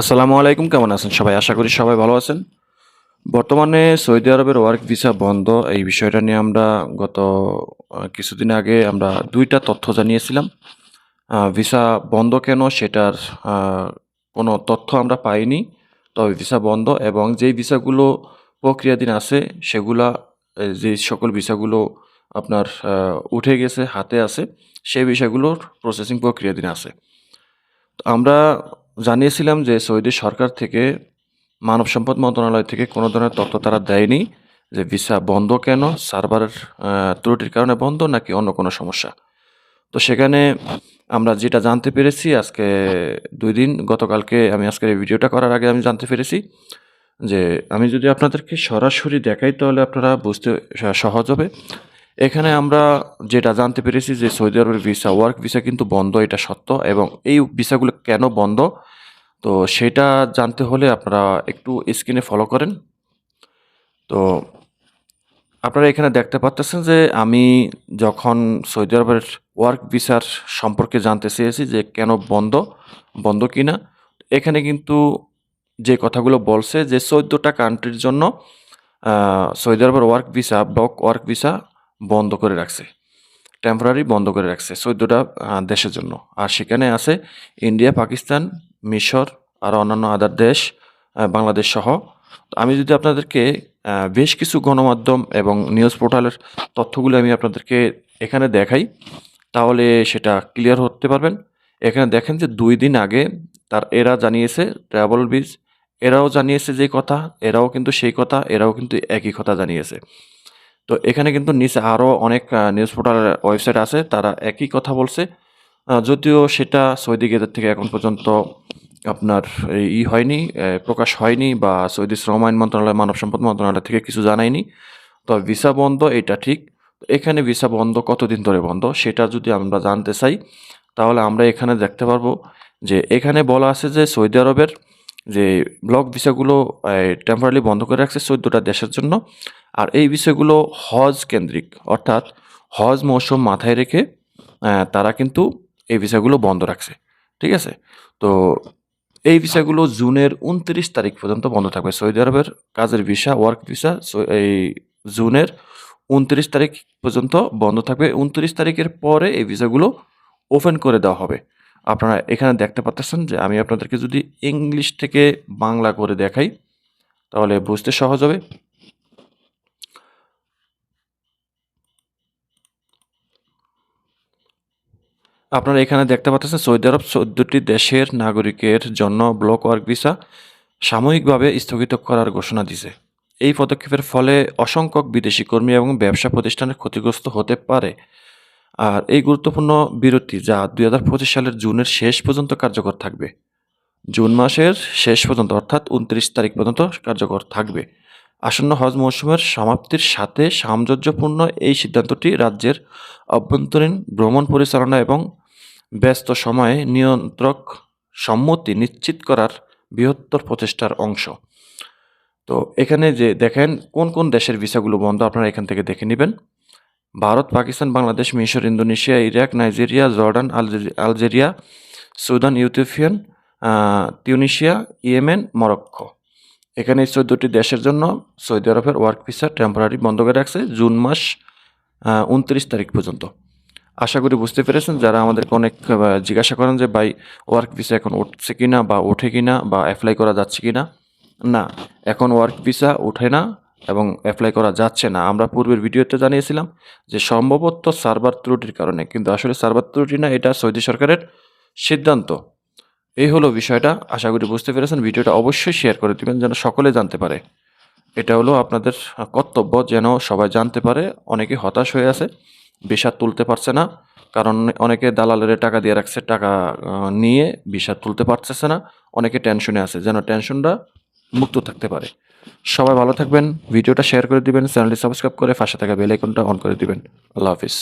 আসসালামু আলাইকুম, কেমন আছেন সবাই? আশা করি সবাই ভালো আছেন। বর্তমানে সৌদি আরবের ওয়ার্ক ভিসা বন্ধ। এই বিষয়টা নিয়ে আমরা গত কিছুদিন আগে আমরা দুইটা তথ্য জানিয়েছিলাম। ভিসা বন্ধ কেন সেটার কোনো তথ্য আমরা পাইনি। তবে ভিসা বন্ধ এবং যেই ভিসাগুলো প্রক্রিয়াধীন আছে সেগুলা যে সকল ভিসাগুলো আপনার উঠে গেছে, হাতে আছে, সেই বিষয়গুলোর প্রসেসিং প্রক্রিয়াধীন আছে। আমরা জানিয়েছিলাম যে সৌদি সরকার থেকে, মানব সম্পদ মন্ত্রণালয় থেকে কোনো ধরনের তথ্য তারা দেয়নি যে ভিসা বন্ধ কেন সার্ভারের ত্রুটির কারণে বন্ধ নাকি অন্য কোনো সমস্যা। তো সেখানে আমরা যেটা জানতে পেরেছি, আজকে দুই দিন, গতকালকে আমি আজকের এই ভিডিওটা করার আগে আমি জানতে পেরেছি যে আমি যদি আপনাদেরকে সরাসরি দেখাই, তাহলে আপনারা বুঝতে সহজ হবে। এখানে আমরা যেটা জানতে পেরেছি যে সৌদি আরবের ভিসা ওয়ার্ক ভিসা কিন্তু বন্ধ, এটা সত্য, এবং এই ভিসাগুলো কেন বন্ধ? তো সেটা জানতে হলে আপনারা একটু স্ক্রিনে ফলো করেন। তো আপনারা এখানে দেখতে পাচ্ছেন যে আমি যখন সৌদি আরবের ওয়ার্ক ভিসার সম্পর্কে জানতে চেয়েছি যে কেন বন্ধ বন্ধ কি না এখানে কিন্তু যে কথাগুলো বলছে যে চোদ্দোটা কান্ট্রির জন্য সৌদি আরবের work visa block work visa বন্ধ করে রাখছে। টেম্পোরারি বন্ধ করে রাখছে চোদ্দোটা দেশের জন্য। আর সেখানে আছে ইন্ডিয়া পাকিস্তান মিশর আর অন্যান্য আদার দেশ বাংলাদেশ সহ। আমি যদি আপনাদেরকে বেশ কিছু গণমাধ্যম এবং নিউজ পোর্টালের তথ্যগুলো আমি আপনাদেরকে এখানে দেখাই, তাহলে সেটা ক্লিয়ার হতে পারবেন। এখানে দেখেন যে দুই দিন আগে তার এরা জানিয়েছে ট্রাভেল বিজ এরাও জানিয়েছে যে কথা, এরাও কিন্তু সেই কথা, এরাও কিন্তু একই কথা জানিয়েছে। তো এখানে কিন্তু নিচে আরও অনেক নিউজ পোর্টালের ওয়েবসাইট আছে, তারা একই কথা বলছে। যদিও সেটা সৌদি গেজেট থেকে এখন পর্যন্ত আপনার ই হয়নি প্রকাশ হয়নি বা সৌদি শ্রম আইন মন্ত্রণালয়, মানব সম্পদ মন্ত্রণালয় থেকে কিছু জানায়নি। তো ভিসা বন্ধ, এটা ঠিক। এখানে ভিসা বন্ধ কতদিন ধরে বন্ধ, সেটা যদি আমরা জানতে চাই, তাহলে আমরা এখানে দেখতে পারব যে এখানে বলা আছে যে সৌদি আরবের যে ব্লক ভিসাগুলো টেম্পোরারি বন্ধ করে রাখছে চোদ্দোটা দেশের জন্য। আর এই বিষয়গুলো হজ কেন্দ্রিক, অর্থাৎ হজ মৌসুম মাথায় রেখে তারা কিন্তু এই বিষয়গুলো বন্ধ রাখছে, ঠিক আছে? তো এই ভিসাগুলো জুনের উনত্রিশ তারিখ পর্যন্ত বন্ধ থাকবে। সৌদি আরবের কাজের ভিসা ওয়ার্ক ভিসা এই জুনের উনত্রিশ তারিখ পর্যন্ত বন্ধ থাকবে। উনত্রিশ তারিখের পরে এই ভিসাগুলো ওপেন করে দেওয়া হবে। আপনারা এখানে দেখতে পাচ্ছেন যে আমি আপনাদেরকে যদি ইংলিশ থেকে বাংলা করে দেখাই, তাহলে বুঝতে সহজ হবে। আপনারা এখানে দেখতে পাচ্ছেন সৌদি আরব চোদ্দটি দেশের নাগরিকের জন্য ব্লক ওয়ার্ক ভিসা সাময়িকভাবে স্থগিত করার ঘোষণা দিছে। এই পদক্ষেপের ফলে অসংখ্য বিদেশি কর্মী এবং ব্যবসা প্রতিষ্ঠানের ক্ষতিগ্রস্ত হতে পারে। আর এই গুরুত্বপূর্ণ বিরতি যা দুই হাজার পঁচিশ সালের জুনের শেষ পর্যন্ত কার্যকর থাকবে। জুন মাসের শেষ পর্যন্ত, অর্থাৎ উনত্রিশ তারিখ পর্যন্ত কার্যকর থাকবে। আসন্ন হজ মৌসুমের সমাপ্তির সাথে সামঞ্জস্যপূর্ণ এই সিদ্ধান্তটি রাজ্যের অভ্যন্তরীণ ভ্রমণ পরিচালনা এবং ব্যস্ত সময়ে নিয়ন্ত্রক সম্মতি নিশ্চিত করার বৃহত্তর প্রচেষ্টার অংশ। তো এখানে যে দেখেন, কোন কোন দেশের ভিসাগুলো বন্ধ আপনারা এখান থেকে দেখে নেবেন। ভারত, পাকিস্তান, বাংলাদেশ, মিশর, Indonesia, Iraq, Nigeria, Jordan, আলজেরি- Algeria, Sudan Ethiopian Tunisia, Yemen, Morocco. এখানে এই চোদ্দোটি দেশের জন্য সৌদি আরবের ওয়ার্ক ভিসা টেম্পোরারি বন্ধ করে রাখছে জুন মাস উনত্রিশ তারিখ পর্যন্ত। আশা করি বুঝতে পেরেছেন, যারা আমাদেরকে অনেক জিজ্ঞাসা করেন যে, ভাই ওয়ার্ক ভিসা এখন উঠছে কি না বা ওঠে কি না বা অ্যাপ্লাই করা যাচ্ছে কিনা? না, এখন ওয়ার্ক ভিসা ওঠে না এবং অ্যাপ্লাই করা যাচ্ছে না। আমরা পূর্বের ভিডিওতে জানিয়েছিলাম যে, সম্ভবত সার্ভার ত্রুটির কারণে, কিন্তু আসলে সার্ভার ত্রুটি না, এটা সৌদি সরকারের সিদ্ধান্ত। এই হলো বিষয়টা। আশা করি বুঝতে পেরেছেন। ভিডিওটা অবশ্যই শেয়ার করে দিবেন যেন সকলে জানতে পারে। এটা হলো আপনাদের কর্তব্য যেন সবাই জানতে পারে। অনেকে হতাশ হয়ে আছে ভিসা তুলতে পারছে না। কারণ অনেকে দালালের টাকা দিয়ে রাখছে, টাকা নিয়ে ভিসা তুলতে পারতেছে না। অনেকে টেনশনে আছে, যেন টেনশনটা মুক্ত থাকতে পারে। সবাই ভালো থাকবেন। ভিডিওটা শেয়ার করে দিবেন। চ্যানেলটি সাবস্ক্রাইব করে পাশে থাকা বেল আইকনটা অন করে দিবেন। আল্লাহ হাফিজ।